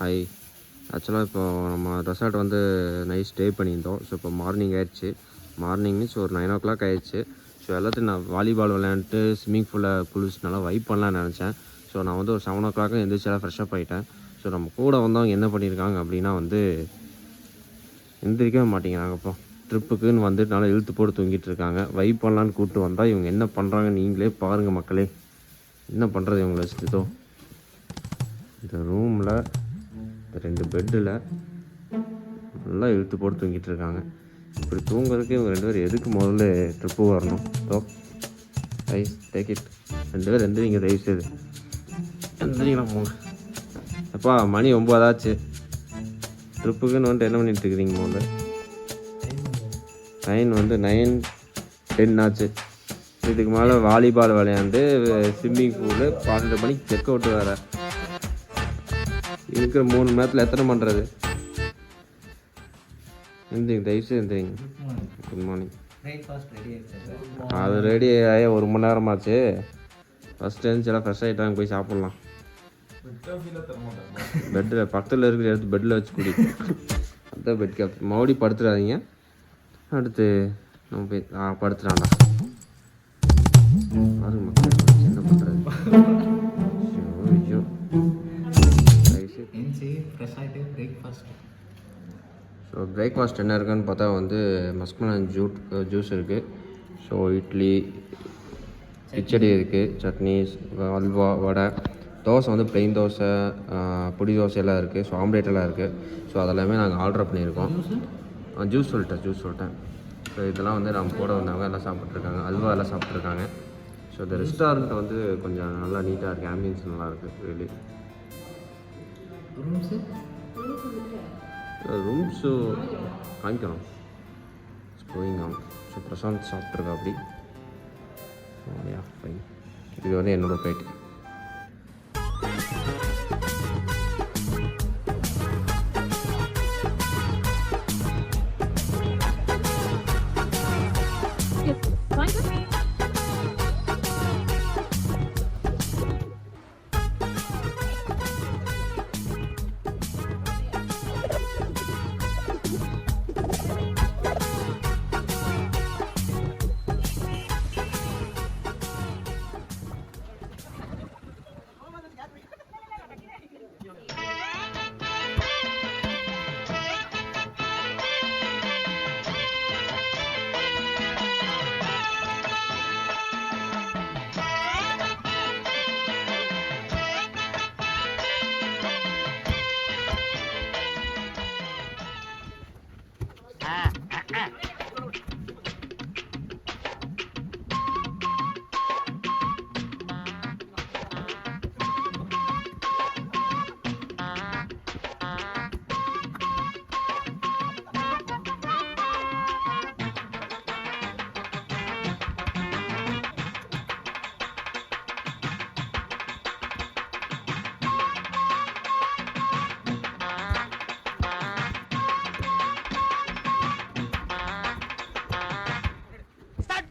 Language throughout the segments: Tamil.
ஹாய் ஆக்சுவலாக இப்போ நம்ம ரெசார்ட் வந்து நைட் ஸ்டே பண்ணியிருந்தோம். ஸோ இப்போ மார்னிங் ஆயிடுச்சு. மார்னிங் மீன்ஸ் ஒரு நைன் ஓ கிளாக் ஆயிடுச்சு. ஸோ எல்லாத்தையும் நான் வாலிபால் விளையாண்டுட்டு ஸ்விம்மிங் பூலில் குளிச்சு நல்லா வைப் பண்ணலாம்னு நினச்சேன். ஸோ நான் வந்து ஒரு செவன் ஓ கிளாக்கு எந்திரிச்செல்லாம் ஃப்ரெஷ்ஷப் ஆகிட்டேன் ஸோ நம்ம கூட வந்தவங்க என்ன பண்ணியிருக்காங்க அப்படின்னா வந்து எந்திரிக்கவே மாட்டேங்கிறாங்க இப்போ. ட்ரிப்புக்குன்னு வந்துட்டு நல்லா இழுத்து போட்டு தூங்கிட்டு இருக்காங்க. வைப் பண்ணலான்னு கூப்பிட்டு வந்தால் இவங்க என்ன பண்ணுறாங்க நீங்களே பாருங்கள் மக்களே. என்ன பண்ணுறது இவங்களை வச்சுட்டோ இந்த ரூமில் ரெண்டு பெட்டில் நல்லா இழுத்து போட்டு தூங்கிட்டு இருக்காங்க. இப்படி தூங்குறதுக்கு இவங்க ரெண்டு பேரும் எதுக்கு முதல்ல ட்ரிப்பு வரணும்? ஸோ ஐஸ் டேக் இட் ரெண்டு பேரும் எந்திரிங்க தயவு செய்து. எந்திரிக்கலாம் போங்க அப்பா மணி ஒம்பதாச்சு ட்ரிப்புக்குன்னு வந்துட்டு என்ன பண்ணிட்டு இருக்கிறீங்க முதல்ல? நைன் வந்து நைன் டென் ஆச்சு. இதுக்கு மேலே வாலிபால் விளையாண்டு ஸ்விம்மிங் பூலு பன்னெண்டு மணிக்கு செக் அவுட் வேறு. இருக்கிற மூணு மணி நேரத்தில் எத்தனை பண்ணுறது? எந்திரிங்க தயவுசெய்து எந்திரிங்க குட் மார்னிங் அது ரெடி ஆகி ஒரு மணி நேரமாச்சு. ஃபஸ்ட் எழுந்துச்செல்லாம் ஃப்ரெஷ் ஆகிட்டாங்க போய் சாப்பிட்லாம். பெட்டில் பக்கத்தில் இருக்கிற எடுத்து பெட்டில் வச்சு குடி. அதான் பெட் கேப் மறுபடியும் படுத்துடாதீங்க அடுத்து நம்ம போய் ஆ படுத்துடாண்டா பாருங்க. ஸோ பிரேக்ஃபாஸ்ட் என்ன இருக்குன்னு பார்த்தா வந்து மஸ்மலன் ஜூட் ஜூஸ் இருக்குது ஸோ இட்லி கிச்சடி இருக்குது சட்னி அல்வா வடை. தோசை வந்து plain தோசை பொடி தோசை எல்லாம் இருக்குது ஸோ ஆம்லேட் எல்லாம் இருக்குது ஸோ அதெல்லாமே நாங்கள் ஆர்டர் பண்ணியிருக்கோம். ஜூஸ் சொல்லிட்டேன் ஜூஸ் சொல்லிட்டேன். ஸோ இதெல்லாம் வந்து நம்ம கூட வந்தவங்க எல்லாம் சாப்பிட்ருக்காங்க அல்வா எல்லாம் சாப்பிட்ருக்காங்க ஸோ இந்த ரெஸ்டாரண்ட் வந்து கொஞ்சம் நல்லா நீட்டாக இருக்குது ஆம்பியன்ஸ் நல்லா இருக்குது வெளியே ரூம்ஸு ரூம்ஸு காமிக்கலாம் கோயிங் ஆன் ஸோ பிரசாந்த் சாப்பிட்ருக்கா அப்படி ஃபைன் இது வந்து என்னோட பிளேட்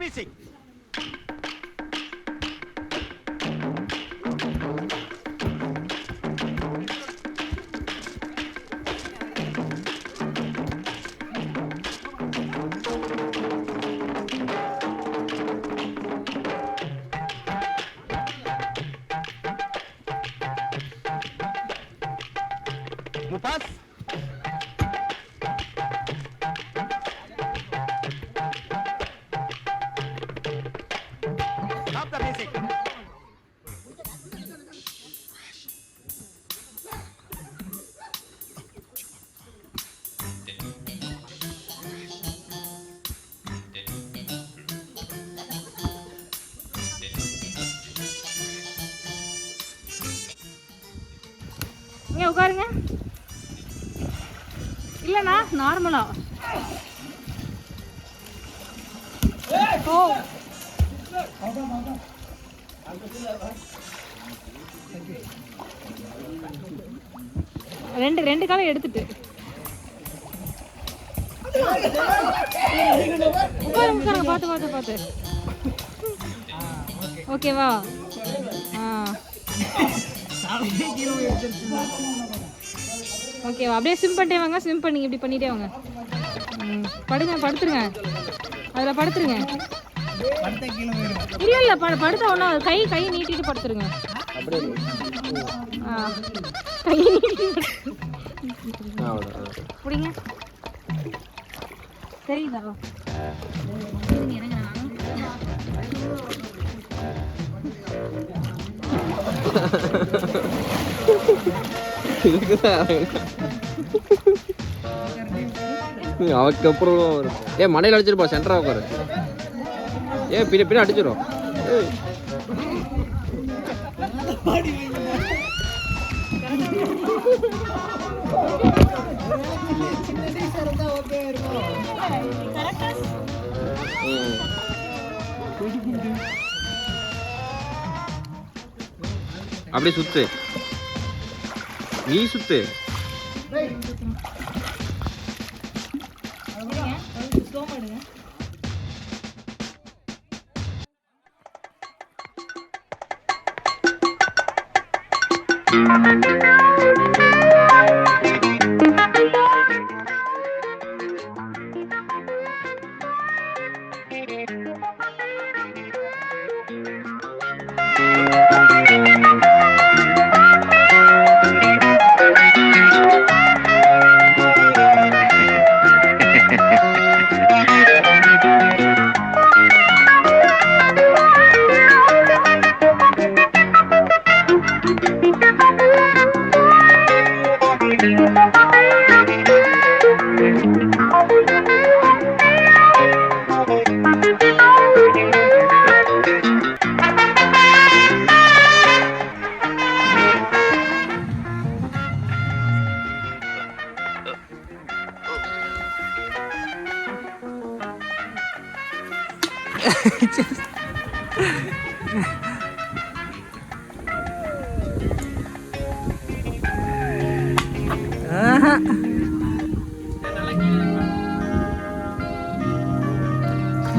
music. இங்க உட்காருங்க. இல்லைண்ணா நார்மலா. ஓ ரெண்டு ரெண்டு காலம் எடுத்துட்டு. உட்காரு உட்காருங்க பார்த்து பார்த்து பார்த்து. ஓகேவா? ஆ. ஓகேவா? அப்படியே ஸ்விம் பண்ணிட்டே வாங்க. ஸ்விம் பண்ணி இப்படி பண்ணிட்டே வாங்க. படுங்க படுத்துருங்க. அதில் படுத்துருங்க. இல்லை இல்லை படு படுத்த ஒன்றும் கை கை நீட்டிட்டு படுத்துருங்க. ஆ. கை நீட்டிட்டு பிடிங்க? தெரியுதா? இருங்க, அவக்கு அப்புறம் வரும் ஏ மடையில் அடிச்சிருப்பா சென்டராக உட்காரு. ஏ பின்ன பின்ன அடிச்சிடும் அப்படியே சுத்து. நீ சுத்து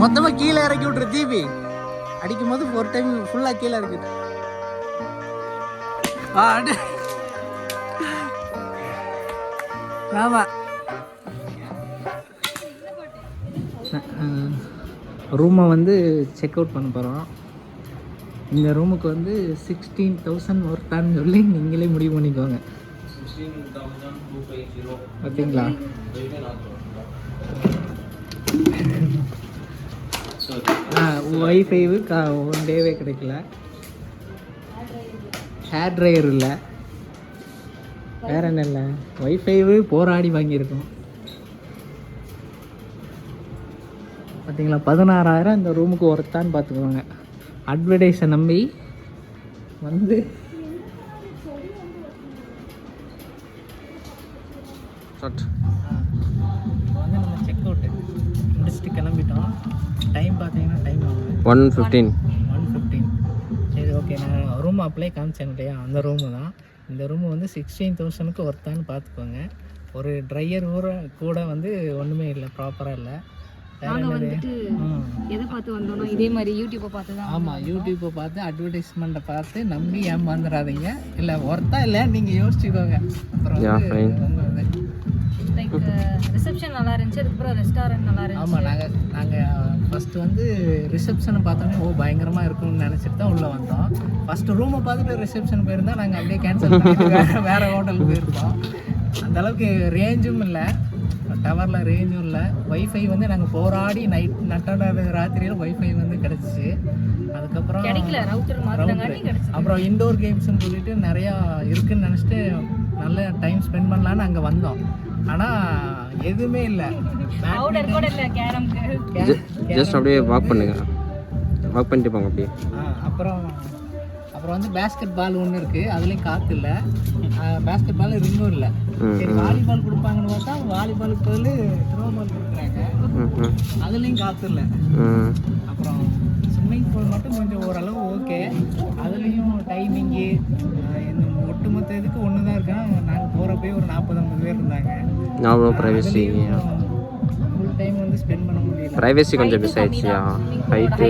மொத்தமாக கீழே இறக்கி விட்ரு தீபி. அடிக்கும் போது ஒரு டைம் ஃபுல்லாக கீழே ஆடு ஆமா. ரூமை வந்து செக் அவுட் பண்ண போகிறோம் இந்த ரூமுக்கு வந்து சிக்ஸ்டீன் தௌசண்ட் ஒர்த்தான்னு சொல்லி நீங்களே முடிவு பண்ணிக்கோங்க. பார்த்தீங்களா ஒய்ஃபைவு கா ஒன் டேவே கிடைக்கல. ஹேர் ட்ரையர் இல்லை. வேற என்ன இல்லை? ஒய்ஃபைவு போராடி வாங்கியிருக்கோம். பார்த்தீங்களா பதினாறாயிரம் இந்த ரூமுக்கு ஒருத்தான்னு பார்த்துக்கோங்க அட்வர்டைஸை நம்பி வந்து start one fifteen one fifteen சரி ஓகே நான் ரூம் அப்ளை காமிச்சேன் இல்லையா? அந்த ரூமு தான். இந்த ரூமு வந்து சிக்ஸ்டீன் தௌசண்ட்க்கு ஒர்த்தான்னு பார்த்துக்கோங்க. ஒரு ட்ரையர் கூட கூட வந்து ஒன்றுமே இல்லை ப்ராப்பராக இல்லை. வேற நாங்க என்னது? வந்துட்டு எதை பார்த்து வந்தோம்னா இதே மாதிரி யூடியூப்பை பார்த்து தான் ஆமாம் யூடியூப்பை பார்த்து அட்வர்டைஸ்மெண்ட்டை பார்த்து நம்பி ஏமாந்துடாதீங்க இல்லை ஒர்த்தா இல்லை நீங்கள் யோசிச்சுக்கோங்க. அப்புறம் வந்து ரிசப்ஷன் நல்லா இருந்துச்சு அதுக்கப்புறம் ரெஸ்டாரண்ட் நல்லா இருந்துச்சு. ஆமாம் நாங்கள் நாங்கள் ஃபஸ்ட்டு வந்து ரிசப்ஷனை பார்த்தோன்னே ஓ பயங்கரமாக இருக்கும்னு நினச்சிட்டு தான் உள்ளே வந்தோம். ஃபஸ்ட்டு ரூமை பார்த்துட்டு ரிசப்ஷன் போயிருந்தா நாங்கள் அப்படியே கேன்சல் பண்ணிட்டு வேறு ஹோட்டலுக்கு போயிருந்தோம். அந்த அளவுக்கு ரேஞ்சும் இல்லை. டவரில் ரேஞ்சும் இல்லை. ஒய்ஃபை வந்து நாங்கள் போராடி நைட் நட்டோட ராத்திரியில் ஒய்ஃபை வந்து கிடச்சிச்சு. அதுக்கப்புறம் கிடைக்கல ரவுட்டர் அப்புறம் இண்டோர் கேம்ஸ்னு சொல்லிட்டு நிறையா இருக்குன்னு நினச்சிட்டு நல்ல டைம் ஸ்பெண்ட் பண்ணலான்னு அங்கே வந்தோம். ஆனால் எதுவுமே இல்லை. பவுடர் கூட இல்லை கேரம்க்கு. ஜஸ்ட் அப்படியே வாக் பண்ணுங்க. வாக் பண்ணிட்டு போங்க அப்படியே. அப்புறம் அப்புறம் வந்து பேஸ்கெட் பால் ஒன்று இருக்குது அதுலேயும் காற்று இல்லை. பேஸ்கெட் பால் ரிங்கும் இல்லை. சரி வாலிபால் கொடுப்பாங்கன்னு பார்த்தா வாலிபாலுக்கு பதில் த்ரோ பால் கொடுக்குறாங்க. அதுலேயும் காற்று இல்லை. அப்புறம் ஸ்விம்மிங் பூல் மட்டும் கொஞ்சம் ஓரளவு ஓகே அதுலேயும் டைமிங்கு இந்த ஒட்டுமொத்த இதுக்கு ஒன்று தான் இருக்கா நாங்கள் போகிறப்பயே ஒரு நாற்பது ஐம்பது பேர் இருந்தாங்க. ஞாபகம் ப்ரைவசி ஃபுல் டைம் வந்து ஸ்பெண்ட் பண்ண முடியல. ப்ரைவசி கொஞ்சம் மிஸ் ஆயிடுச்சியா ஹைட்டு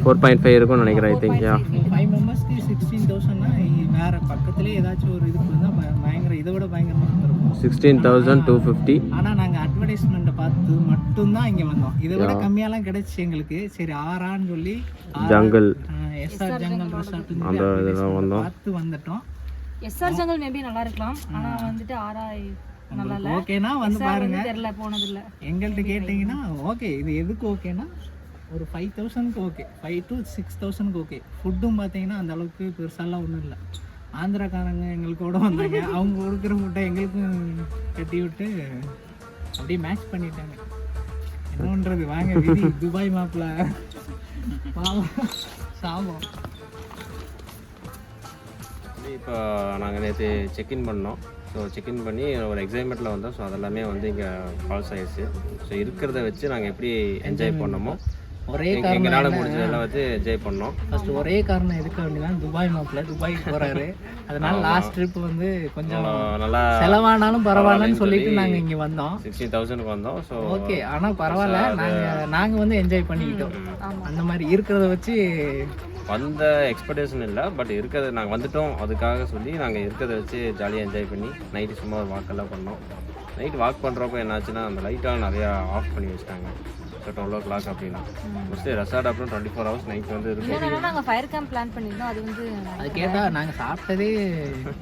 ஃபோர் பாயிண்ட் ஃபைவ் இருக்கும்னு நினைக்கிறேன் ஐ திங்க் யா ஃபைவ் மெம்பர்ஸ்க்கு சிக்ஸ்டீன் தௌசண்ட்னா வேற பக்கத்துலேயே ஏதாச்சும் ஒரு இதுக்கு வந்தால் பயங்கர இதை விட பயங்கரமாக இருந்திருக்கும் சிக்ஸ்டீன் தௌசண்ட் டூ ஃபிஃப்டி ஆனால் நாங்கள் அட்வர்டைஸ்மெண்ட்டை பார்த்து மட்டும்தான் இங்கே வந்தோம். இதை விட கம்மியாலாம் கிடைச்சி எங்களுக்கு. சரி ஆறான்னு சொல்லி ஜங்கல் எஸ்ஆர் ஜங்கல் வந்தோம். பார்த்து வந்துட்டோம். எஸ்ஆர் ஜங்கல் மேபி நல்லா இருக்கலாம். ஆனா வந்துட்டு ஆரா நல்லா இல்ல. ஓகேனா வந்து பாருங்க. தெரியல போனது இல்ல எங்கள்கிட்ட கேட்டிங்கன்னா ஓகே இது எதுக்கு ஓகேனா ஒரு ஃபைவ் தௌசண்ட்க்கு ஓகே ஃபைவ் டு சிக்ஸ் தௌசண்ட்க்கு ஓகே ஃபுட்டும் பார்த்தீங்கன்னா அந்த அளவுக்கு பெருசாலாம் ஒன்றும் இல்லை. ஆந்திராக்காரங்க எங்களுக்கூட வந்தாங்க. அவங்க கொடுக்குற ஃபுட்டை எங்களுக்கும் கட்டி விட்டு அப்படியே மேட்ச் பண்ணிட்டாங்க என்ன பண்ணுறது வாங்க விதி துபாய் மாப்பிள்ள பாவம் சாபம் இப்போ நாங்கள் நேற்று செக்இன் பண்ணோம். ஸோ செக்இன் பண்ணி ஒரு எக்ஸைட்மெண்ட்டில் வந்தோம். ஸோ அதெல்லாமே வந்து இங்கே ஃபால்ஸ் ஆயிடுச்சு. ஸோ இருக்கிறத வச்சு நாங்கள் எப்படி என்ஜாய் பண்ணோமோ. ஒரே எங்களால முடிஞ்சதெல்லாம் வச்சு என்ஜாய் பண்ணோம். ஃபர்ஸ்ட் ஒரே காரணம் எதுக்கு அப்படின்னா துபாய் மாப்பிள்ள துபாய்க்கு போறாரு. அதனால லாஸ்ட் ட்ரிப் வந்து கொஞ்சம் நல்லா செலவானாலும் பரவாயில்லன்னு சொல்லிட்டு நாங்க இங்க வந்தோம். சிக்ஸ்டீன் தௌசண்ட்க்கு வந்தோம் ஸோ ஓகே ஆனா பரவாயில்ல. நாங்க நாங்க வந்து என்ஜாய் பண்ணிக்கிட்டோம். அந்த மாதிரி இருக்கிறத வச்சு வந்த எக்ஸ்பெக்டேஷன் இல்லை பட் இருக்கிறத நாங்கள் வந்துட்டோம். அதுக்காக சொல்லி நாங்கள் இருக்கிறத வச்சு ஜாலியாக என்ஜாய் பண்ணி நைட்டு சும்மா ஒரு வாக்கெல்லாம் பண்ணோம். நைட் வாக் பண்ணுறப்போ என்னாச்சுன்னா அந்த லைட்டாக நிறையா ஆஃப் பண்ணி வச்சிட்டாங்க. ஸோ டுவெல் ஓ கிளாக் அப்படின்னா. மோஸ்ட்லி ரெசார்ட் அப்புறம் டுவெண்ட்டி ஃபோர் ஹவர்ஸ் நைட் வந்து இருக்கும் இல்லைன்னா நாங்க ஃபயர் கேம்ப் பிளான் பண்ணிருந்தோம் அது வந்து அது கேட்டா நாங்க சாப்பிட்டதே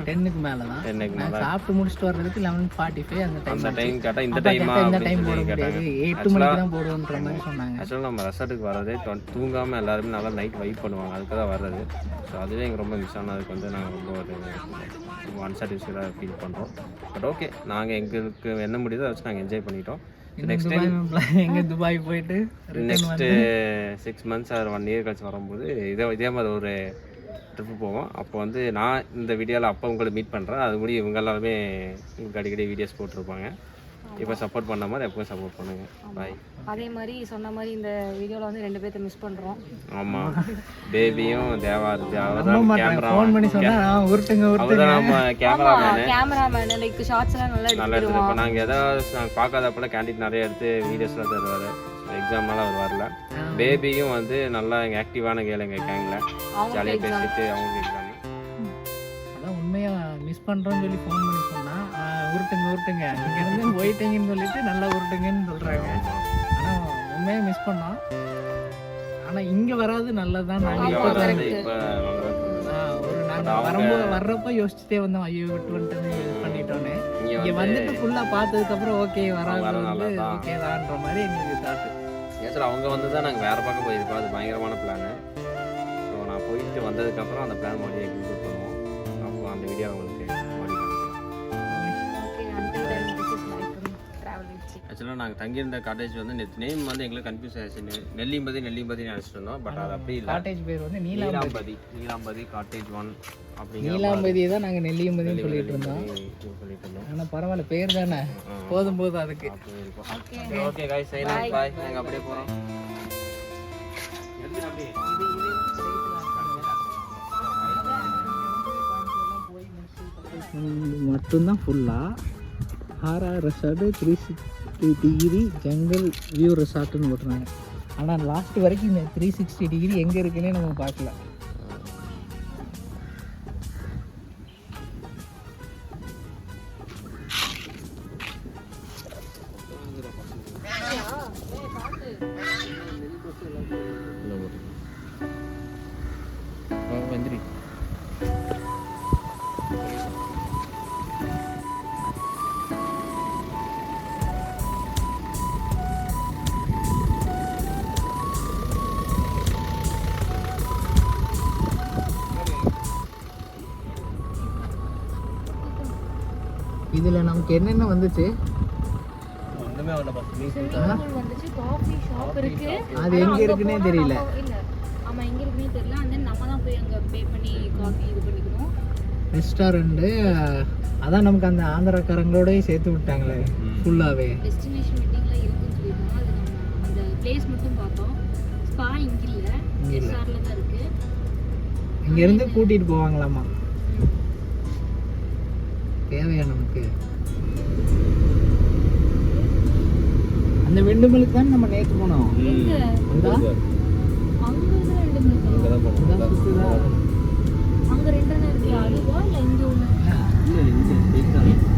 டென்னுக்கு மேல தான் என்னைக்கு நாங்க சாப்பிட்டு முடிச்சுட்டு வர்றதுக்கு லெவன் ஃபார்ட்டி ஃபைவ் அந்த டைம் அந்த டைம் கேட்டால் இந்த டைமா கேட்டா இந்த டைம் போட முடியாது. எட்டு மணிக்கு தான் போடுவோன்ற மாதிரி சொன்னாங்க. ஆக்சுவலாக நம்ம ரெசார்ட்டுக்கு வரதே தூங்காமல் எல்லாருமே நல்லா நைட் வைப் பண்ணுவாங்க. அதுக்கு தான் வர்றது. ஸோ அதுவே எங்களுக்கு ரொம்ப மிஸ் ஆனதுக்கு வந்து நாங்கள் ரொம்ப ஒரு அன்சாட்டிஸ்ஃபைடாக ஃபீல் பண்ணுறோம் பட் ஓகே நாங்கள் எங்களுக்கு என்ன முடியுதோ அதை வச்சு நாங்கள் என்ஜாய் பண்ணிட்டோம். துபாய் மாப்பிள்ளை எங்க துபாய் போயிட்டு next six months or one year கழிச்சு வரும்போது இதே இதே மாதிரி ஒரு ட்ரிப்பு போவோம். அப்போ வந்து நான் இந்த வீடியோவில் அப்போ உங்களை மீட் பண்ணுறேன் அது முடி இவங்க எல்லாருமே உங்களுக்கு அடிக்கடி வீடியோஸ் போட்டிருப்பாங்க. இப்போ சப்போர்ட் பண்ண மாதிரி எப்பவும் சப்போர்ட் பண்ணுங்க. பாய் அதே மாதிரி சொன்ன மாதிரி இந்த வீடியோல வந்து ரெண்டு பேர்த்த மிஸ் பண்றோம். ஆமாம் பேபியும் தேவா அவர்தான் கேமரா ஃபோன் பண்ணி சொன்னா "ஆ, உருட்டுங்க உருட்டுங்க. நம்ம கேமராமேனு கேமராமேன் லைக் ஷார்ட்ஸ் எல்லாம் நல்லா நல்லா எடுத்துருவோம் எடுத்துருப்போம் நாங்கள் ஏதாவது நாங்கள் பார்க்காதப்பெல்லாம் கேண்டிட் நிறைய எடுத்து வீடியோஸ்லாம் தருவார். எக்ஸாம்னால அவர் வரல. பேபியும் வந்து நல்லா எங்கள் ஆக்டிவான கேள் எங்கள் கேங்கில் ஜாலியாக பேசிட்டு அவங்க எக்ஸாம் அதான் உண்மையா மிஸ் பண்றோம்னு சொல்லி ஃபோன் பண்ணி சொன்னா "ஆ, உருட்டுங்க உருட்டுங்க. இங்க இருந்து போயிட்டீங்கன்னு சொல்லிட்டு நல்லா உருட்டுங்கன்னு சொல்றாங்க. ஆனா உண்மையா மிஸ் பண்ணோம். ஆனா இங்க வராது நல்லதுதான். நாங்க இங்கே இப்போ ஒரு நாங்க வரும்போது வர்றப்போ யோசிச்சுட்டே வந்தோம். ஐயோ விட்டு வந்துட்டு இது பண்ணிட்டோன்னு இங்கே வந்துட்டு ஃபுல்லா பார்த்ததுக்கு அப்புறம் ஓகே வராது வர வந்து. ஓகே தான்ற மாதிரி எங்களுக்கு தாட்டு ஏன் அவங்க வந்து தான் நாங்கள் வேறு பக்கம் போயிருக்கோம். அது பயங்கரமான பிளானு ஸோ நான் போயிட்டு வந்ததுக்கப்புறம் அந்த பிளான் மறுபடியும் எக்ஸிக்யூட் பண்ணுவோம். அப்போ அந்த வீடியோ உங்களுக்கு ஆக்சுவலாக நாங்கள் தங்கியிருந்த காட்டேஜ் வந்து நேற்று நேம் வந்து எங்களுக்கு கன்ஃபியூஸ் ஆயிடுச்சு. நெல்லிம்பதி நெல்லிம்பதி நினச்சிட்டு இருந்தோம் பட் அது அப்படி இல்லை. காட்டேஜ் பேர் வந்து நீலாம்பதி. நீலாம்பதி நீலாம்பதி காட்டேஜ் ஒன் அப்படிங்கிற நீலாம்பதியை தான் நாங்க நெல்லியம்பதின்னு சொல்லிட்டு இருந்தோம். சொல்லிட்டு இருந்தோம். ஆனா பரவாயில்ல பேர் தானே. போதும் போதும் அதுக்கு. அப்படி ஓகே காய் சைன் பாய் நாங்கள் அப்படியே போகிறோம் மட்டும்தான் ஃபுல்லாக R R resort three sixty degree jungle view ரெசார்ட்டுன்னு போட்டுருந்தாங்க. ஆனால் லாஸ்ட் வரைக்கும் இந்த த்ரீ சிக்ஸ்டி டிகிரி எங்கே இருக்குன்னே நம்ம பார்க்கல. வந்துச்சு. அது எங்க இருக்குன்னே தெரியல. இல்ல. ஆமா எங்க இருக்குன்னே தெரியல. Then நம்ம தான் போய் அங்க பே பண்ணி காஃபி இது பண்ணிக்கணும். ரெஸ்டாரண்ட்டு அதான் நமக்கு அந்த ஆந்திராக்காரங்களோடய சேர்த்து விட்டாங்களே ஃபுல்லாகவே டெஸ்டினேஷன் மீட்டிங்ல இருக்குன்னு சொல்லிருக்காங்க அது நம்ம அந்த பிளேஸ் மட்டும் பார்த்தோம். ஸ்பா இங்க இல்ல. இங்க. எஸ்ஆர்ல தான் இருக்கு. இங்கேருந்து கூட்டிகிட்டு போவாங்களாமா? தேவையா நமக்கு? அந்த வெண்டுமலுக்கு தான் நம்ம நேத்து போனோம். அங்க ரெண்டு இருக்கு. அதுவா இல்ல இங்க ஒண்ணு இல்ல இங்க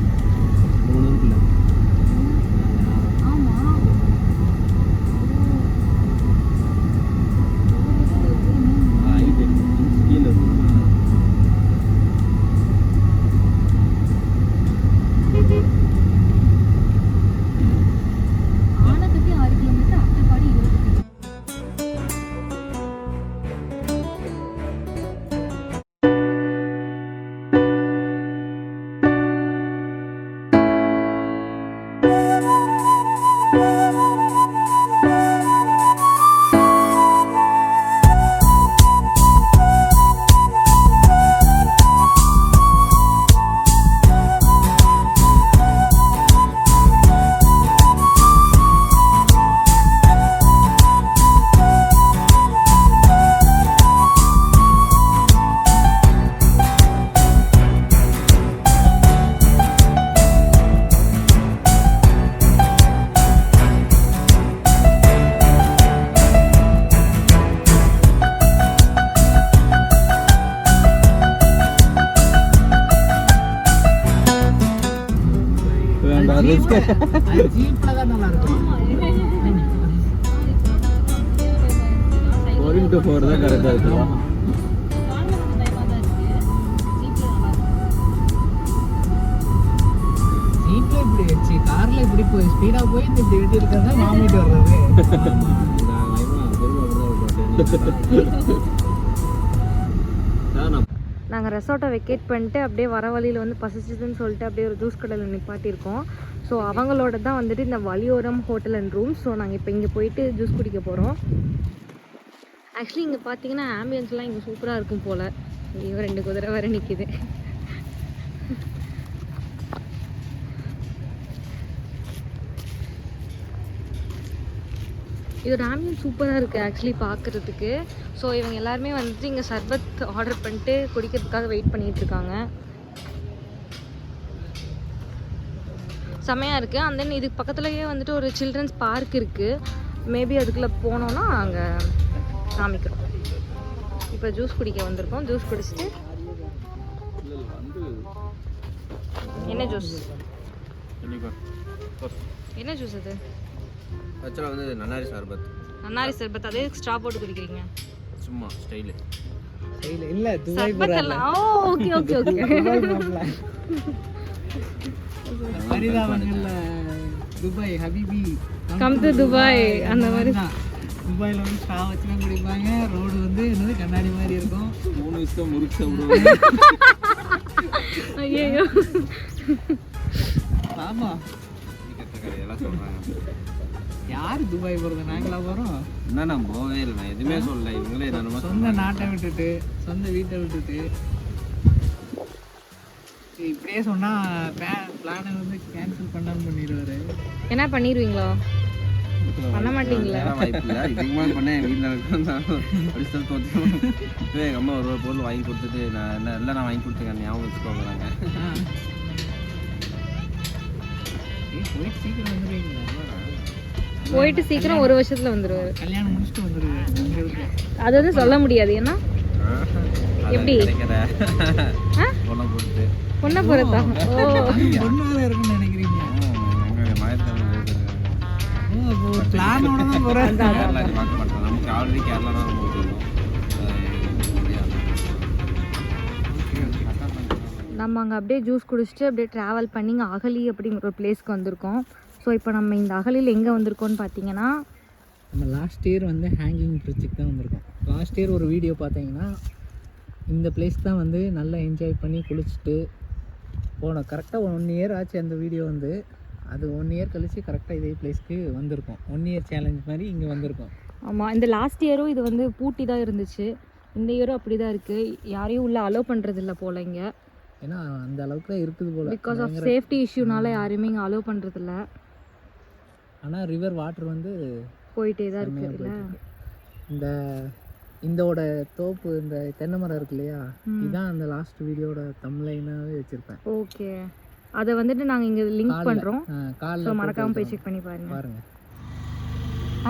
இன்ட்டு ஃபோர் தான் கரெக்டாக இருக்கும் கார்ல இப்படி போய் ஸ்பீடா போய் இந்த இப்படி வெட்டி இருக்கிறதா வாமிட்டு வர்றது நாங்கள் ரெசார்ட்டை வெக்கேட் பண்ணிட்டு அப்படியே வர வழியில் வந்து பசிச்சுதுன்னு சொல்லிட்டு அப்படியே ஒரு ஜூஸ் கடையில் நிப்பாட்டியிருக்கோம். ஸோ அவங்களோட தான் வந்துட்டு இந்த வழியோரம் ஹோட்டல் அண்ட் ரூம் ஸோ நாங்கள் இப்போ இங்கே போயிட்டு ஜூஸ் குடிக்க போகிறோம் ஆக்சுவலி இங்கே பார்த்தீங்கன்னா ஆம்பியன்ஸ்லாம் இங்கே சூப்பராக இருக்கும் போல். ஐயோ ரெண்டு குதிரை வர நிற்கிது இதோட ஆம்பியன்ஸ் சூப்பராக இருக்குது ஆக்சுவலி பார்க்குறதுக்கு ஸோ இவங்க எல்லாருமே வந்துட்டு இங்கே சர்பத் ஆர்டர் பண்ணிட்டு குடிக்கிறதுக்காக வெயிட் பண்ணிகிட்ருக்காங்க இருக்காங்க. செமையாக இருக்குது அண்ட் தென் இதுக்கு பக்கத்துலேயே வந்துட்டு ஒரு சில்ட்ரன்ஸ் பார்க் இருக்குது மேபி அதுக்குள்ளே போனோன்னா அங்கே காமிக்கிறோம் இப்போ ஜூஸ் குடிக்க வந்திருக்கோம். ஜூஸ் குடிச்சிட்டு என்ன ஜூஸ் என்ன ஜூஸ் அது? ஆக்சுவலாக வந்து நன்னாரி சர்பத். நன்னாரி சர்பத். அதே ஸ்ட்ரா போட்டு குடிக்கிறீங்க. சும்மா ஸ்டைலு இல்ல இல்ல துபாய் சர்பத் எல்லாம் ஓகே ஓகே ஓகே பரிதாபங்கள்ல துபாய் ஹபிபி கம் டு துபாய் அந்த மாதிரி. தான் துபாயில வந்து ஸ்ட்ரா வச்சு தான் குடிப்பாங்க ரோடு வந்து என்னது? கண்ணாடி மாதிரி இருக்கும். மூணு விஷயம் முறுக்கு ஐயோ ஆமா. கடையெல்லாம் சொல்கிறாங்க யார் துபாய் போறது? நாங்களா போறோம். என்ன நான் போகவே இல்லை. நான் எதுவுமே சொல்லல. இவங்களே என்னமா சொந்த நாட்டை விட்டுட்டு சொந்த வீட்டை விட்டுட்டு. இப்படியே சொன்னா பிளானை வந்து கேன்சல் பண்ணாம பண்ணிடுவாரு. என்ன பண்ணிடுவீங்களா? பண்ண மாட்டீங்களா? பண்ணேன் வீட்டில் எங்கள் அம்மா ஒரு ஒரு பொருள் வாங்கி கொடுத்துட்டு நான் என்ன இல்லை நான் வாங்கி கொடுத்துருக்கேன் ஞாபகம் வச்சுக்கோங்கிறாங்க ஏய், போயிட்டு சீக்கிரம் ஒரு வருஷத்துல வந்துருவாரு. கல்யாணம் முடிச்சுட்டு அது வந்து சொல்ல முடியாது ஏன்னா? எப்படி? பொண்ணை பொறுத்தா ஓ ஒரு பிளானோட தான் போறேன். கேரளா பார்க்க மாட்டோம் நமக்கு ஆல்ரெடி கேரளா தான் ரொம்ப தெரியும் நம்ம அங்கே அப்படியே ஜூஸ் குடிச்சிட்டு அப்படியே ட்ராவல் பண்ணி இங்கே அகலி அப்படிங்கிற ஒரு பிளேஸ்க்கு வந்திருக்கோம். ஸோ இப்போ நம்ம இந்த அகலியில் எங்கே வந்திருக்கோம்னு பார்த்தீங்கன்னா நம்ம லாஸ்ட் இயர் வந்து ஹேங்கிங் பிரிட்ஜுக்கு தான் வந்திருக்கோம். லாஸ்ட் இயர் ஒரு வீடியோ பார்த்தீங்கன்னா இந்த பிளேஸ் தான் வந்து நல்லா என்ஜாய் பண்ணி குளிச்சுட்டு போனோம். கரெக்டாக ஒன் இயர் ஆச்சு அந்த வீடியோ வந்து. அது ஒன் இயர் கழிச்சு கரெக்டாக இதே பிளேஸ்க்கு வந்திருக்கோம். ஒன் இயர் சேலஞ்ச் மாதிரி இங்கே வந்திருக்கோம். ஆமாம் இந்த லாஸ்ட் இயரும் இது வந்து பூட்டி தான் இருந்துச்சு. இந்த இயரும் அப்படி தான் இருக்குது யாரையும் உள்ளே அலோவ் பண்ணுறது இல்லை போல் இங்கே. ஏன்னா அந்த அளவுக்கு இருக்குது போல். பிகாஸ் ஆஃப் சேஃப்டி இஷ்யூனால யாரையுமே இங்கே அலோவ் பண்ணுறது இல்லை ஆனால் ரிவர் வாட்டர் வந்து போயிட்டே தான் இருக்கு. இந்த இந்தோட தோப்பு இந்த தென்னை மரம் இருக்கு இல்லையா? இதான் அந்த லாஸ்ட் வீடியோட தம்லைனாவே வச்சுருப்பேன். ஓகே அதை வந்துட்டு நாங்கள் இங்கே லிங்க் பண்ணுறோம் ஸோ மறக்காமல் போய் செக் பண்ணி பாருங்க. பாருங்க.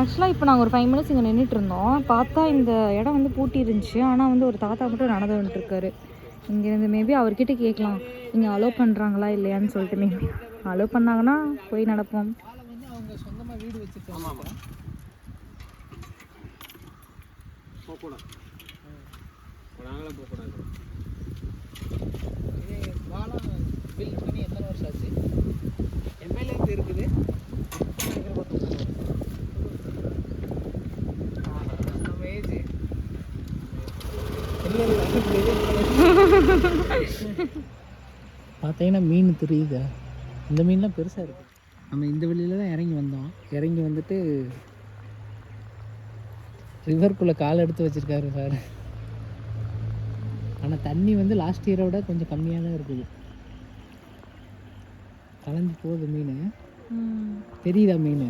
ஆக்சுவலாக இப்போ நாங்கள் ஒரு ஃபைவ் மினிட்ஸ் இங்கே நின்றுட்டு இருந்தோம். பார்த்தா இந்த இடம் வந்து பூட்டி இருந்துச்சு. ஆனால் வந்து ஒரு தாத்தா மட்டும் நடந்து வந்துட்டு இருக்காரு இங்கேருந்து மேபி அவர்கிட்ட கேட்கலாம். இங்கே அலோவ் பண்ணுறாங்களா இல்லையான்னு சொல்லிட்டு மேபி அலோவ் பண்ணாங்கன்னா போய் நடப்போம். வந்து அவங்க சொந்தமாக வீடு வச்சுருக்காங்க நாங்களே போகக்கூடாது. பில்ட் பண்ணி எத்தனை வருஷம் ஆச்சு எம்எல்ஏ இருக்குது நம்ம ஏஜ் பார்த்தீங்கன்னா மீன் தெரியுதா. இந்த மீன்லாம் பெருசாக இருக்குது நம்ம இந்த வெளியில தான் இறங்கி வந்தோம். இறங்கி வந்துட்டு ரிவர்க்குள்ளே கால் எடுத்து வச்சிருக்காரு சார் ஆனால் தண்ணி வந்து லாஸ்ட் இயரை விட கொஞ்சம் கம்மியாக தான் இருக்குது. கலந்து போகுது மீன். தெரியுதா மீன்?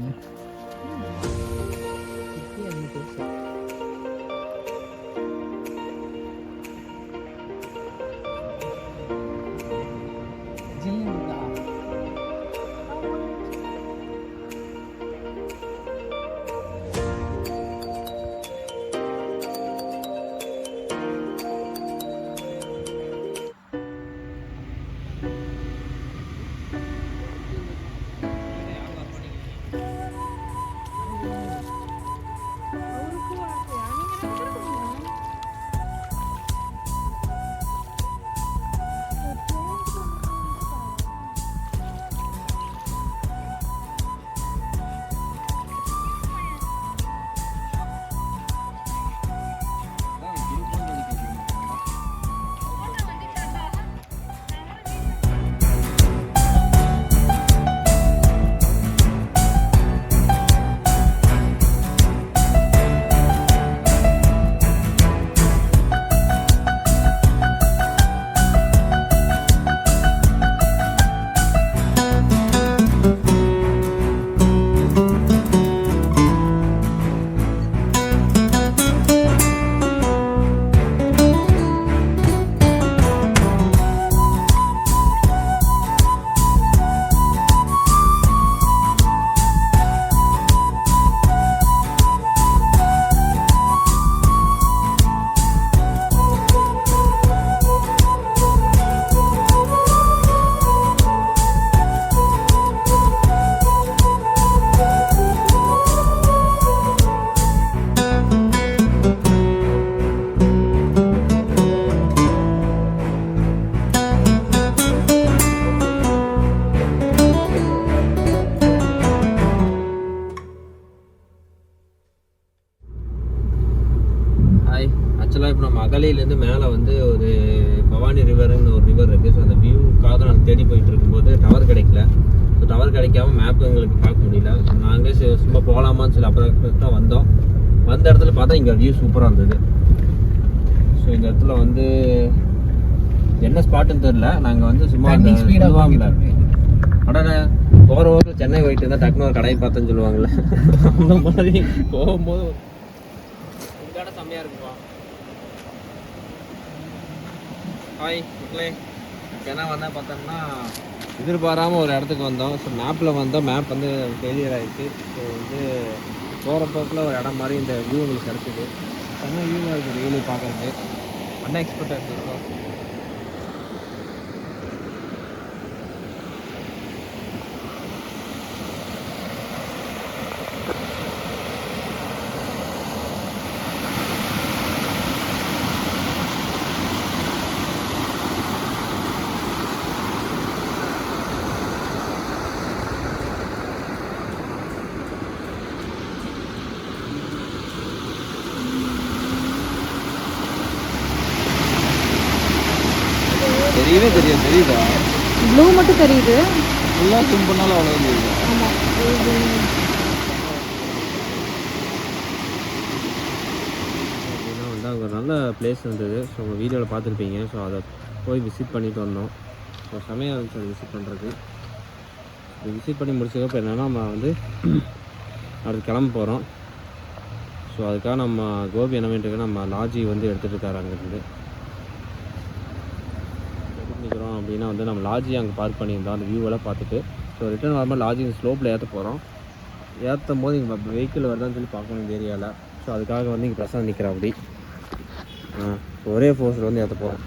அகலியிலேருந்து மேலே வந்து ஒரு பவானி ரிவர்னு ஒரு ரிவர் இருக்குது ஸோ அந்த வியூக்காக நாங்கள் தேடி போயிட்டு இருக்கும்போது டவர் கிடைக்கல. ஸோ டவர் கிடைக்காம மேப் எங்களுக்கு பார்க்க முடியல. ஸோ நாங்களே சரி சும்மா போகலாமான்னு சொல்லி அப்புறம் தான் வந்தோம். வந்த இடத்துல பார்த்தா இங்கே வியூ சூப்பராக இருந்தது. ஸோ இந்த இடத்துல வந்து என்ன ஸ்பாட்டுன்னு தெரில நாங்கள் வந்து சும்மா அடடா போகிற ஊரில் சென்னை போயிட்டு இருந்தால் டக்குனு ஒரு கடையை பார்த்தேன்னு சொல்லுவாங்கல்ல. அந்த மாதிரி போகும்போது செம்மையாக இருக்குப்பா. ஹாய் மக்களே. ஏன்னா வந்தால் பார்த்தோம்னா எதிர்பாராமல் ஒரு இடத்துக்கு வந்தோம். ஸோ மேப்பில் வந்தோம். மேப் வந்து ஃபெயிலியர் ஆயிடுச்சு. ஸோ வந்து போகிற போக்கில் ஒரு இடம் மாதிரி இந்த வியூ உங்களுக்கு கிடச்சிது. செம்ம வியூவாக இருக்குது வெயிலு பார்க்குறது அன்எக்ஸ்பெக்டட் இருக்கும் தெரியவே தெரியும் தெரியுதா ப்ளூ மட்டும் தெரியுது ஃபுல்லாக ஜூம் பண்ணாலும் அவ்வளோ தெரியுது அப்படின்னா வந்து அங்கே ஒரு நல்ல பிளேஸ் இருந்தது. ஸோ உங்கள் வீடியோவில் பார்த்துருப்பீங்க. ஸோ அதை போய் விசிட் பண்ணிட்டு வந்தோம். ஸோ செமையாக இருந்துச்சு அதை விசிட் பண்ணுறது விசிட் பண்ணி முடிச்சதுக்கப்புறம் என்னென்னா நம்ம வந்து அடுத்து கிளம்ப போகிறோம் ஸோ அதுக்காக நம்ம கோபி என்ன பண்ணிட்டு நம்ம லாட்ஜி வந்து எடுத்துகிட்டு இருக்காரு அங்கேருந்து. நிற்கிறோம் அப்படின்னா வந்து நம்ம லாட்ஜி அங்கே பார்க் பண்ணியிருந்தோம். அந்த வியூவெல்லாம் பார்த்துட்டு. ஸோ ரிட்டர்ன் வரும்போது லாஜி ஸ்லோப்பில் ஏற்ற போகிறோம் ஏற்றும் போது இங்கே வெஹிக்கிள் வருதான்னு சொல்லி பார்க்கணும் இந்த ஏரியாவில் ஸோ அதுக்காக வந்து இங்கே பிரசாந்த் நிற்கிறேன் அப்படி. ஒரே ஃபோர்ஸில் வந்து ஏற்ற போகிறோம்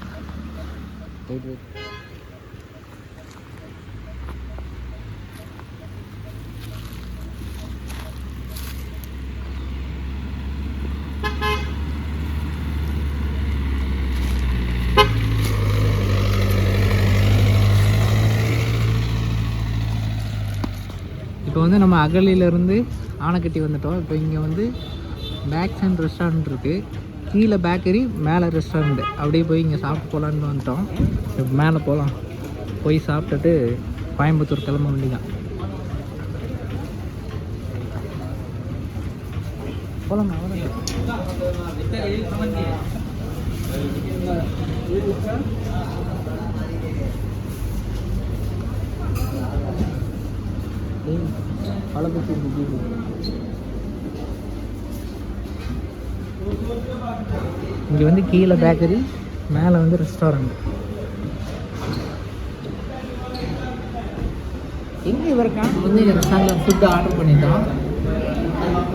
இப்போ வந்து நம்ம அகலியிலேருந்து ஆனைக்கட்டி வந்துட்டோம். இப்போ இங்கே வந்து பேக்ஸ் அண்ட் ரெஸ்டாரண்ட் இருக்குது கீழே பேக்கரி மேலே ரெஸ்டாரண்ட் அப்படியே போய் இங்கே சாப்பிட்டு போகலான்னு வந்துட்டோம். மேலே போகலாம் போய் சாப்பிட்டுட்டு கோயம்புத்தூர் கிளம்ப வேண்டிதான் போகலாமா பழப்பத்தி இங்கே வந்து கீழே பேக்கரி மேலே வந்து ரெஸ்டாரண்ட் எங்கே இவருக்கான் வந்து ரெஸ்டாரண்ட்டில் ஃபுட்டு ஆர்டர் பண்ணிட்டோம்.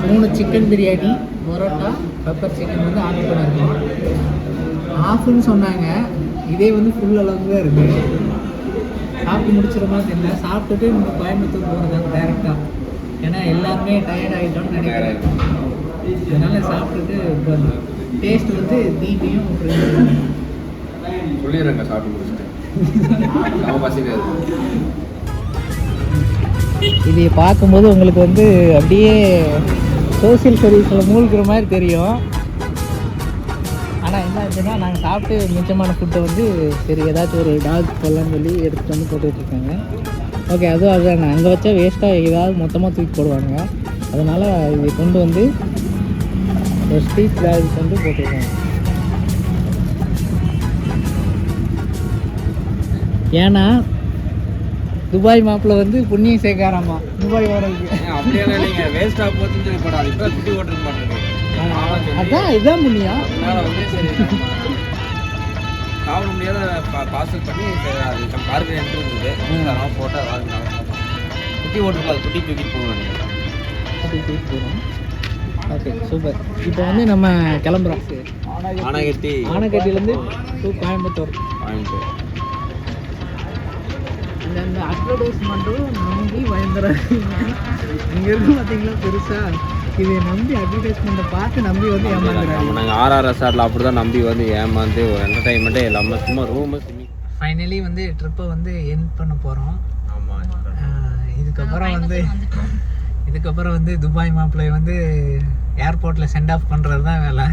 மூணு chicken biryani parotta pepper chicken வந்து ஆர்டர் பண்ணியிருக்கோம் ஆஃப்னு சொன்னாங்க. இதே வந்து ஃபுல் அளவுக்கு தான் இருக்குது சாப்பிட்டு முடிச்சிருமா தெரியல. சாப்பிட்டுட்டு நம்ம கோயம்புத்தூர் போகிறதாங்க டேரெக்டாக ஏன்னா எல்லாருமே டயர்ட் ஆகிட்டோம்னு நினைக்கிறேன். அதனால் சாப்பிட்டுட்டு இப்போ டேஸ்ட் வந்து தீபியும். சொல்லிடுறேங்க சாப்பிட்டு முடிச்சுட்டு. பசிக்காது. இதை பார்க்கும்போது உங்களுக்கு வந்து அப்படியே சோஷியல் சர்வீஸில் மூழ்கிற மாதிரி தெரியும். ஆனால் என்ன ஆச்சுன்னா நாங்கள் சாப்பிட்டு மிச்சமான ஃபுட்டை வந்து சரி ஏதாச்சும் ஒரு டாக் போடலாம்னு சொல்லி எடுத்துகிட்டு வந்து போட்டுட்ருக்காங்க. ஓகே அதுவும் அதுதான். அங்கே வச்சா வேஸ்ட்டாக ஏதாவது மொத்தமாக தூக்கி போடுவாங்க. அதனால் இதை கொண்டு வந்து ஒரு ஸ்ட்ரீட் பேக் வந்து போட்டிருக்காங்க. ஏன்னா துபாய் மாப்பிள்ள வந்து புண்ணியம் சேர்க்காராமா துபாய் வரதுக்கு அப்படியெல்லாம் இல்லைங்க. வேஸ்ட்டாக போச்சுன்னு சொல்லி போடாது இப்போ சுட்டி ஓட்டுறது மாட்டேங்குது. அதான் இதுதான் புண்ணியம் சாப்பிட முடியாத பார்சல் பண்ணி அது பார்க்க எடுத்து இருந்தது அதெல்லாம் போட்டால் அதனால குட்டி ஓட்டுருக்காது குட்டி தூக்கிட்டு போகணும் நினைக்கிறேன் ஓகே சூப்பர் இப்போ வந்து நம்ம கிளம்புறோம். ஆனைகட்டி. ஆனைக்கட்டிலேருந்து டூ கோயம்புத்தூர். பாயிண்ட் இந்த அந்த அட்வர்டைஸ்மெண்ட்டும் நம்பி பயங்கர இங்கே இருக்கு பார்த்தீங்களா பெருசாக இதை நம்பி அட்வர்டைஸ்மெண்ட்டை பார்த்து நம்பி வந்து ஏமாந்துறாங்க. நாங்கள் ஆர்ஆர் ரெசார்ட்டில் அப்படி தான் நம்பி வந்து ஏமாந்து ஒரு என்டர்டைன்மெண்ட்டே இல்லாமல் சும்மா ரூமு ஃபைனலி வந்து ட்ரிப்பை வந்து என் பண்ண போகிறோம் ஆமாம் இதுக்கப்புறம் வந்து இதுக்கப்புறம் வந்து துபாய் மாப்பிள்ளை வந்து ஏர்போர்ட்டில் சென்ட் ஆஃப் பண்ணுறது தான் வேலை.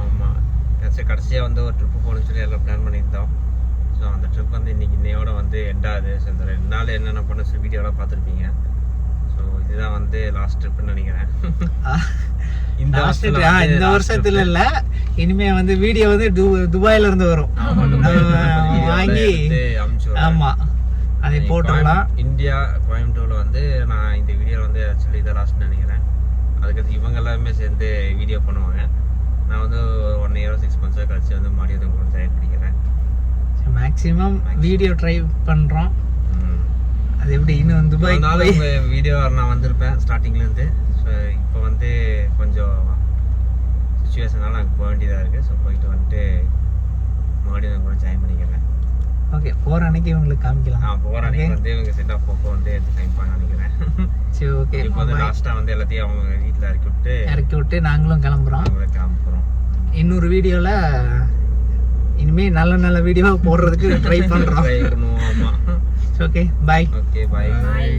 ஆமாம் கடைசி கடைசியாக வந்து ஒரு ட்ரிப்பு போகணும்னு சொல்லி எல்லாம் பிளான் பண்ணியிருந்தோம். ஸோ அந்த ட்ரிப் வந்து இன்னைக்கு இன்னையோட வந்து எண்டாது ஸோ இந்த ரெண்டு நாள் என்னென்ன பண்ண சொல்லி வீடியோலாம் பார்த்துருப்பீங்க. ஸோ இதுதான் வந்து லாஸ்ட் ட்ரிப்புன்னு நினைக்கிறேன். இந்த இந்த வருஷத்துல. இல்ல. இனிமே வந்து வீடியோ வந்து துபாயில இருந்து வரும். வாங்கி. ஆமா. அதை போட்டுடலாம் இந்தியா கோயம்புத்தூர்ல வந்து நான் இந்த வீடியோ வந்து ஆக்சுவலி இதை லாஸ்ட் நினைக்கிறேன். அதுக்கு இவங்க எல்லாருமே சேர்ந்து வீடியோ பண்ணுவாங்க. நான் வந்து ஒன் இயர் சிக்ஸ் மந்த்ஸாக கழிச்சு வந்து வந்து கூட ஜாயின் பண்ணிக்கிறேன். மேக்ஸிமம் வீடியோ ட்ரை பண்றோம். ம். அது எப்படி இன்னும் துபாய் வீடியோ நான் வந்திருப்பேன் ஸ்டார்டிங்ல இருந்து. ஸோ இப்போ வந்து கொஞ்சம் சுச்சுவேஷனால அங்கே போக வேண்டியதாக இருக்குது ஸோ போயிட்டு வந்துட்டு மறுபடியும் கூட ஜாயின் பண்ணிக்கிறேன். ஓகே போற அன்னைக்கு உங்களுக்கு காமிக்கலாம். நான் போகிற அன்னைக்கு வந்து இவங்க செட் ஆஃப் போக்கோ வந்து எடுத்து டைப்பான்னு நினைக்கிறேன். சரி ஓகே இப்போ வந்து லாஸ்ட்டாக வந்து எல்லாத்தையும் அவங்க வீட்டில் இறக்கி விட்டு இறக்கி விட்டு நாங்களும் கிளம்புறோம். கிளம்புறோம் இன்னொரு வீடியோல இனிமே நல்ல நல்ல வீடியோ போடுறதுக்கு ட்ரை பண்றோம். ட்ரை பண்ணுவோம் ஆமாம் ஓகே பாய் ஓகே பாய் பாய்